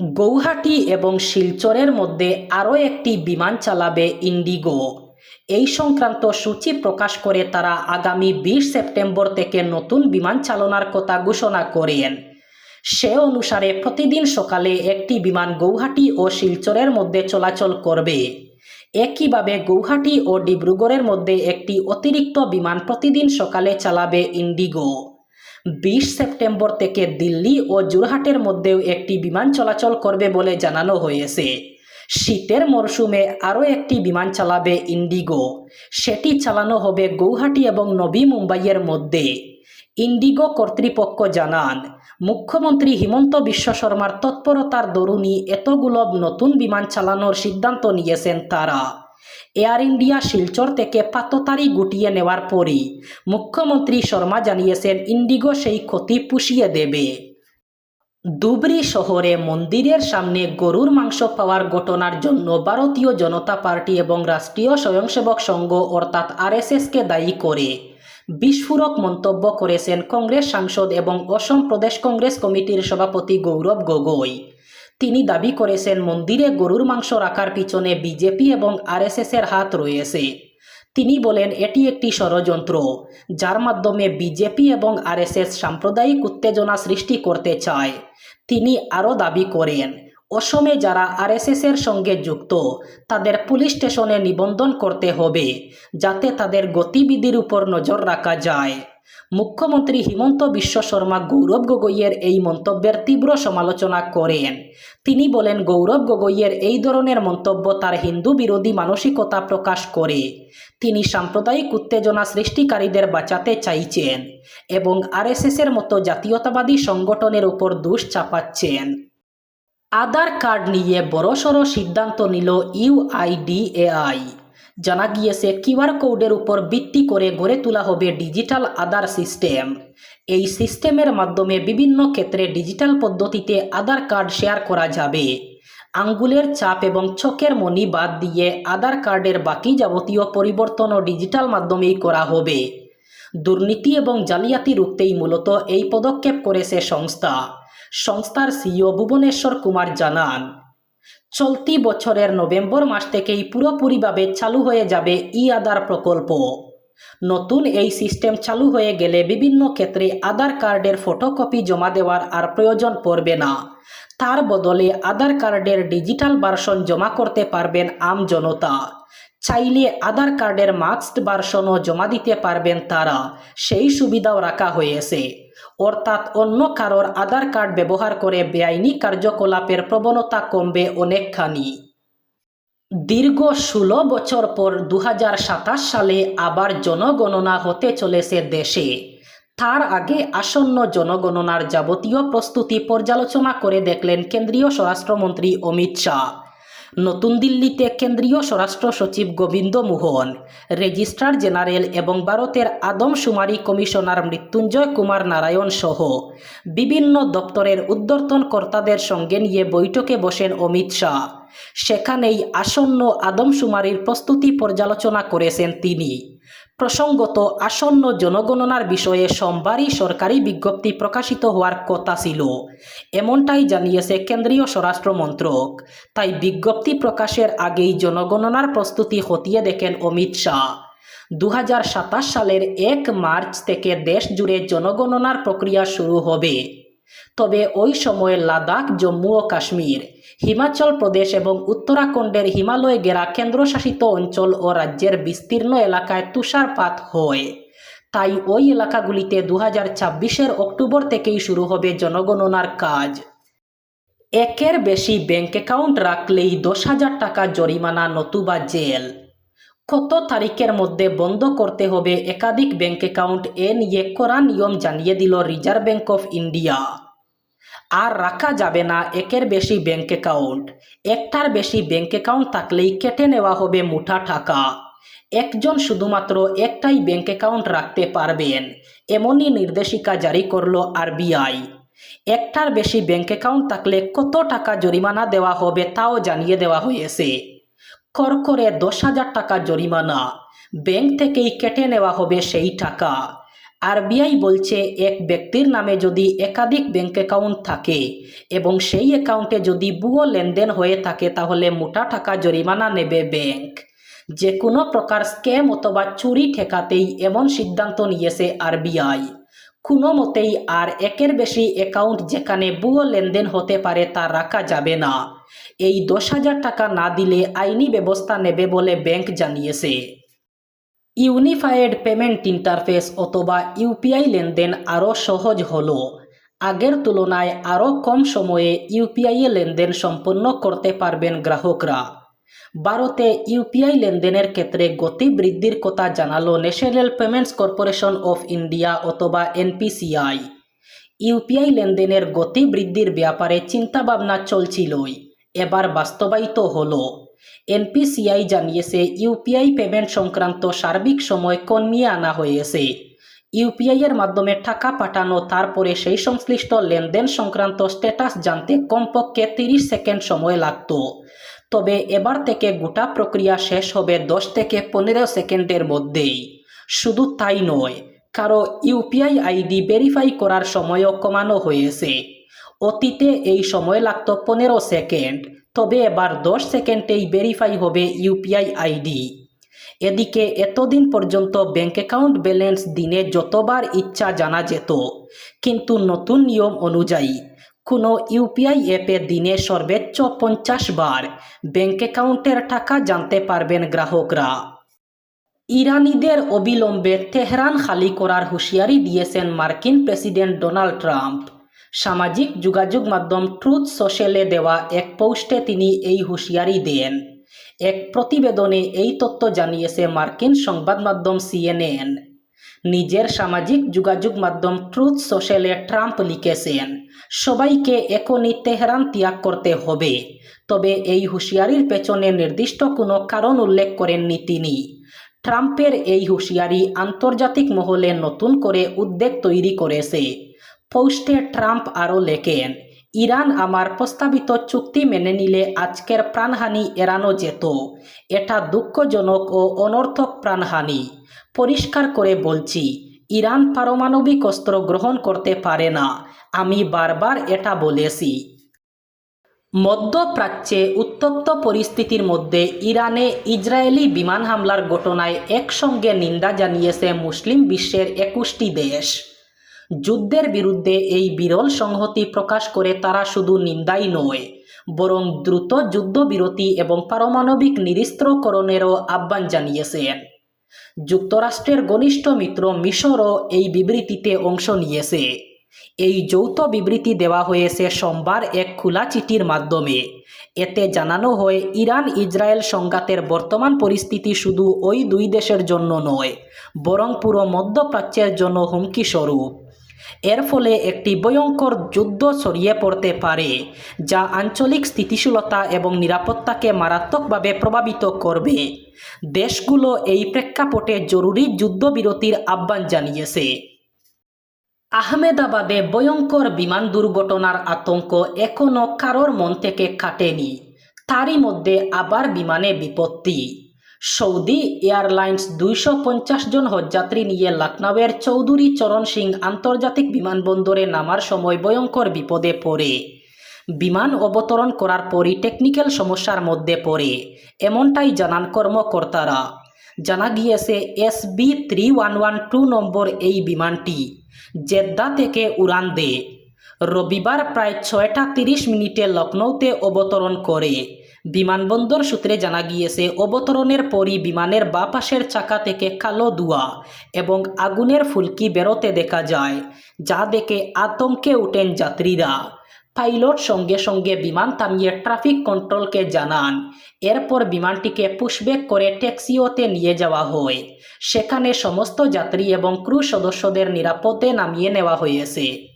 গৌহাটি এবং শিলচরের মধ্যে আরও একটি বিমান চালাবে ইন্ডিগো। এই সংক্রান্ত সূচি প্রকাশ করে তারা আগামী বিশ সেপ্টেম্বর থেকে নতুন বিমান চালনার কথা ঘোষণা করেন। সে অনুসারে প্রতিদিন সকালে একটি বিমান গৌহাটি ও শিলচরের মধ্যে চলাচল করবে। একইভাবে গৌহাটি ও ডিব্রুগড়ের মধ্যে একটি অতিরিক্ত বিমান প্রতিদিন সকালে চালাবে ইন্ডিগো। বিশ সেপ্টেম্বর থেকে দিল্লি ও জোরহাটের মধ্যেও একটি বিমান চলাচল করবে বলে জানানো হয়েছে। শীতের মরশুমে আরও একটি বিমান চালাবে ইন্ডিগো। সেটি চালানো হবে গৌহাটি এবং নবী মুম্বাইয়ের মধ্যে। ইন্ডিগো কর্তৃপক্ষ জানান, মুখ্যমন্ত্রী হিমন্ত বিশ্ব শর্মার তৎপরতার দরুনই এতগুলো নতুন বিমান চালানোর সিদ্ধান্ত নিয়েছেন তারা। এয়ার ইন্ডিয়া শিলচর থেকে পাততারি গুটিয়ে নেওয়ার পরই মুখ্যমন্ত্রী শর্মা জানিয়েছেন, ইন্ডিগো সেই ক্ষতি পুষিয়ে দেবে। ধুবড়ী শহরে মন্দিরের সামনে গরুর মাংস পাওয়ার ঘটনার জন্য ভারতীয় জনতা পার্টি এবং রাষ্ট্রীয় স্বয়ংসেবক সংঘ, অর্থাৎ আরএসএসকে দায়ী করে বিস্ফোরক মন্তব্য করেছেন কংগ্রেস সাংসদ এবং অসম প্রদেশ কংগ্রেস কমিটির সভাপতি গৌরব গগৈ। তিনি দাবি করেছেন, মন্দিরে গরুর মাংস রাখার পিছনে বিজেপি এবং আরএসএসের হাত রয়েছে। তিনি বলেন, এটি একটি ষড়যন্ত্র, যার মাধ্যমে বিজেপি এবং আরএসএস সাম্প্রদায়িক উত্তেজনা সৃষ্টি করতে চায়। তিনি আরও দাবি করেন, অসমে যারা আরএসএসের সঙ্গে যুক্ত, তাদের পুলিশ স্টেশনে নিবন্ধন করতে হবে, যাতে তাদের গতিবিধির উপর নজর রাখা যায়। মুখ্যমন্ত্রী হিমন্ত বিশ্ব শর্মা গৌরব গগৈয়ের এই মন্তব্যের তীব্র সমালোচনা করেন। তিনি বলেন, গৌরব গগৈয়ের এই ধরনের মন্তব্য তার হিন্দু বিরোধী মানসিকতা প্রকাশ করে। তিনি সাম্প্রদায়িক উত্তেজনা সৃষ্টিকারীদের বাঁচাতে চাইছেন এবং আরএসএসের মতো জাতীয়তাবাদী সংগঠনের উপর দোষ চাপাচ্ছেন। আধার কার্ড নিয়ে বড়সড় সিদ্ধান্ত নিল ইউআইডিএআই। জানা গিয়েছে কিউআর কোডের উপর ভিত্তি করে গড়ে তোলা হবে ডিজিটাল আধার সিস্টেম। এই সিস্টেমের মাধ্যমে বিভিন্ন ক্ষেত্রে ডিজিটাল পদ্ধতিতে আধার কার্ড শেয়ার করা যাবে। আঙ্গুলের চাপ এবং চোখের মনি বাদ দিয়ে আধার কার্ডের বাকি যাবতীয় পরিবর্তনও ডিজিটাল মাধ্যমেই করা হবে। দুর্নীতি এবং জালিয়াতি রুখতেই মূলত এই পদক্ষেপ করেছে সংস্থা। সংস্থার সিইও ভুবনেশ্বর কুমার জানান চলতি বছরের নভেম্বর মাস থেকেই পুরোপুরিভাবে চালু হয়ে যাবে ই আধার প্রকল্প। নতুন এই সিস্টেম চালু হয়ে গেলে বিভিন্ন ক্ষেত্রে আধার কার্ডের ফটোকপি জমা দেওয়ার আর প্রয়োজন পড়বে না। তার বদলে আধার কার্ডের ডিজিটাল ভার্সন জমা করতে পারবেন আম জনতা। চাইলে আধার কার্ডের মাস্কড ভার্সনও জমা দিতে পারবেন তারা। সেই সুবিধাও রাখা হয়েছে। অর্থাৎ অন্য কারোর আধার কার্ড ব্যবহার করে বেআইনি কার্যকলাপের প্রবণতা কমবে অনেকখানি। দীর্ঘ ষোলো বছর পর দু হাজার সাতাশ সালে আবার জনগণনা হতে চলেছে দেশে। তার আগে আসন্ন জনগণনার যাবতীয় প্রস্তুতি পর্যালোচনা করে দেখলেন কেন্দ্রীয় স্বরাষ্ট্রমন্ত্রী অমিত শাহ। নতুন দিল্লিতে কেন্দ্রীয় স্বরাষ্ট্র সচিব গোবিন্দ মোহন, রেজিস্ট্রার জেনারেল এবং ভারতের আদমশুমারি কমিশনার মৃত্যুঞ্জয় কুমার নারায়ণ সহ বিভিন্ন দপ্তরের উদ্বর্তন কর্তাদের সঙ্গে নিয়ে বৈঠকে বসেন অমিত শাহ। সেখানেই আসন্ন আদমশুমারির প্রস্তুতি পর্যালোচনা করেছেন তিনি। প্রসঙ্গত, আসন্ন জনগণনার বিষয়ে সোমবারই সরকারি বিজ্ঞপ্তি প্রকাশিত হওয়ার কথা ছিল। এমনটাই জানিয়েছে কেন্দ্রীয় স্বরাষ্ট্র মন্ত্রক। তাই বিজ্ঞপ্তি প্রকাশের আগেই জনগণনার প্রস্তুতি হতিয়ে দেখেন অমিত শাহ। দু হাজার সাতাশ সালের এক মার্চ থেকে দেশ জুড়ে জনগণনার প্রক্রিয়া শুরু হবে। তবে ওই সময়ে লাদাখ, জম্মু ও কাশ্মীর হিমাচল প্রদেশ এবং উত্তরাখণ্ডের হিমালয় গেরা কেন্দ্রশাসিত অঞ্চল ও রাজ্যের বিস্তীর্ণ এলাকায় তুষারপাত হয়। তাই ওই এলাকাগুলিতে দু হাজার অক্টোবর থেকেই শুরু হবে জনগণনার কাজ। একের বেশি ব্যাংক অ্যাকাউন্ট রাখলেই দশ হাজার টাকা জরিমানা নতুবা জেল। কত তারিখের মধ্যে বন্ধ করতে হবে একাধিক ব্যাংক অ্যাকাউন্ট এ নিয়ে কড়া নিয়ম জানিয়ে দিল রিজার্ভ ব্যাংক অফ ইন্ডিয়া। আর রাখা যাবে না, একের বেশি ব্যাংক অ্যাকাউন্ট একটার বেশি ব্যাংক অ্যাকাউন্ট থাকলেই কেটে নেওয়া হবে মুঠা টাকা। একজন শুধুমাত্র একটাই ব্যাংক অ্যাকাউন্ট রাখতে পারবেন, এমনই নির্দেশিকা জারি করল আরবিআই একটার বেশি ব্যাংক অ্যাকাউন্ট থাকলে কত টাকা জরিমানা দেওয়া হবে তাও জানিয়ে দেওয়া হয়েছে। কর করে দশ হাজার টাকা জরিমানা ব্যাংক থেকেই কেটে নেওয়া হবে সেই টাকা। আরবিআই বলছে, এক ব্যক্তির নামে যদি একাধিক ব্যাংক অ্যাকাউন্ট থাকে এবং সেই অ্যাকাউন্টে যদি ভুয়ো লেনদেন হয়ে থাকে, তাহলে মোটা টাকা জরিমানা নেবে ব্যাংক। যে কোনো প্রকার স্ক্যাম অথবা চুরি ঠেকাতেই এমন সিদ্ধান্ত নিয়েছে আরবিআই। কোনো মতেই আর একের বেশি অ্যাকাউন্ট যেখানে ভুয়ো লেনদেন হতে পারে, তা রাখা যাবে না। এই দশ হাজার টাকা না দিলে আইনি ব্যবস্থা নেবে বলে ব্যাংক জানিয়েছে। ইউনিফাইড পেমেন্ট ইন্টারফেস অথবা ইউপিআই লেনদেন আরও সহজ হল। আগের তুলনায় আরও কম সময়ে ইউপিআইয়ে লেনদেন সম্পন্ন করতে পারবেন গ্রাহকরা। ভারতে ইউপিআই লেনদেনের ক্ষেত্রে গতি বৃদ্ধির কথা জানালো National Payments Corporation of India অথবা এনপিসিআই। ইউপিআই লেনদেনের গতি বৃদ্ধির ব্যাপারে চিন্তাভাবনা চলছিলই। এবার বাস্তবায়িত হলো। এনপিসিআই জানিয়েছে, ইউপিআই পেমেন্ট সংক্রান্ত সার্বিক সময় কমিয়ে আনা হয়েছে। ইউপিআই এর মাধ্যমে টাকা পাঠানো, তারপরে সেই সংশ্লিষ্ট লেনদেন সংক্রান্ত স্ট্যাটাস জানতে কমপক্ষে তিরিশ সেকেন্ড সময় লাগতো। তবে এবার থেকে গোটা প্রক্রিয়া শেষ হবে দশ থেকে পনেরো সেকেন্ডের মধ্যেই। শুধু তাই নয়, কারও ইউপিআই আইডি ভেরিফাই করার সময়ও কমানো হয়েছে। অতীতে এই সময় লাগত পনেরো সেকেন্ড তবে এবার দশ সেকেন্ডেই ভেরিফাই হবে ইউপিআই আইডি এদিকে এতদিন পর্যন্ত ব্যাঙ্ক অ্যাকাউন্ট ব্যালেন্স দিনে যতবার ইচ্ছা জানা যেত, কিন্তু নতুন নিয়ম অনুযায়ী কোনো ইউপিআই অ্যাপে দিনে সর্বোচ্চ পঞ্চাশ বার ব্যাংক অ্যাকাউন্টের টাকা জানতে পারবেন গ্রাহকরা। ইরানিদের অবিলম্বে তেহরান খালি করার হুঁশিয়ারি দিয়েছেন মার্কিন প্রেসিডেন্ট ডোনাল্ড ট্রাম্প। সামাজিক যোগাযোগ মাধ্যম ট্রুথ সোশ্যালে দেওয়া এক পোস্টে তিনি এই হুঁশিয়ারি দেন। এক প্রতিবেদনে এই তথ্য জানিয়েছে মার্কিন সংবাদ মাধ্যম সিএনএন নিজের সামাজিক যোগাযোগ মাধ্যম ট্রুথ সোশ্যালে ট্রাম্প লিখেছেন, সবাইকে এখনই তেহরান ত্যাগ করতে হবে। তবে এই হুঁশিয়ারির পেছনে নির্দিষ্ট কোনো কারণ উল্লেখ করেননি তিনি। ট্রাম্পের এই হুঁশিয়ারি আন্তর্জাতিক মহলে নতুন করে উদ্বেগ তৈরি করেছে। পোস্টে ট্রাম্প আরও লেখেন, ইরান আমার প্রস্তাবিত চুক্তি মেনে নিলে আজকের প্রাণহানি এড়ানো যেত। এটা দুঃখজনক ও অনর্থক প্রাণহানি। পরিষ্কার করে বলছি, ইরান পারমাণবিক অস্ত্র গ্রহণ করতে পারে না। আমি বারবার এটা বলেছি। মধ্যপ্রাচ্যে উত্তপ্ত পরিস্থিতির মধ্যে ইরানে ইসরায়েলি বিমান হামলার ঘটনায় একসঙ্গে নিন্দা জানিয়েছে মুসলিম বিশ্বের একুশটি দেশ। যুদ্ধের বিরুদ্ধে এই বিরল সংহতি প্রকাশ করে তারা শুধু নিন্দাই নয়, বরং দ্রুত যুদ্ধবিরতি এবং পারমাণবিক নিরিস্ত্রকরণেরও আহ্বান জানিয়েছেন। যুক্তরাষ্ট্রের ঘনিষ্ঠ মিত্র মিশরও এই বিবৃতিতে অংশ নিয়েছে। এই যৌথ বিবৃতি দেওয়া হয়েছে সোমবার এক খোলা চিঠির মাধ্যমে। এতে জানানো হয়, ইরান ইসরায়েল সংঘাতের বর্তমান পরিস্থিতি শুধু ওই দুই দেশের জন্য নয়, বরং পুরো মধ্যপ্রাচ্যের জন্য হুমকি স্বরূপ এর ফলে একটি ভয়ঙ্কর যুদ্ধ ছড়িয়ে পড়তে পারে, যা আঞ্চলিক স্থিতিশীলতা এবং নিরাপত্তাকে মারাত্মকভাবে প্রভাবিত করবে। দেশগুলো এই প্রেক্ষাপটে জরুরি যুদ্ধবিরতির আহ্বান জানিয়েছে। আহমেদাবাদে ভয়ঙ্কর বিমান দুর্ঘটনার আতঙ্ক এখনও কারোর মন থেকে কাটেনি। তারই মধ্যে আবার বিমানে বিপত্তি। সৌদি এয়ারলাইন্স দুইশো পঞ্চাশ জন হজযাত্রী নিয়ে লখনৌয়ের চৌধুরী চরণ সিং আন্তর্জাতিক বিমানবন্দরে নামার সময় ভয়ঙ্কর বিপদে পড়ে। বিমান অবতরণ করার পরই টেকনিক্যাল সমস্যার মধ্যে পড়ে, এমনটাই জানান কর্মকর্তারা। জানা গিয়েছে, S B three two number এই বিমানটি জেদ্দা থেকে উড়ান দে রবিবার প্রায় ছয়টা তিরিশ মিনিটে লখনৌতে অবতরণ করে। বিমানবন্দর সূত্রে জানা গিয়েছে, অবতরণের পরই বিমানের বা পাশের চাকা থেকে কালো ধোঁয়া এবং আগুনের ফুলকি বেরোতে দেখা যায়, যা দেখে আতঙ্কে ওঠেন যাত্রীরা। পাইলট সঙ্গে সঙ্গে বিমান থামিয়ে ট্রাফিক কন্ট্রোলকে জানান, এরপর বিমানটিকে পুশব্যাক করে ট্যাক্সিওতে নিয়ে যাওয়া হয়। সেখানে সমস্ত যাত্রী এবং ক্রু সদস্যদের নিরাপদে নামিয়ে নেওয়া হয়েছে।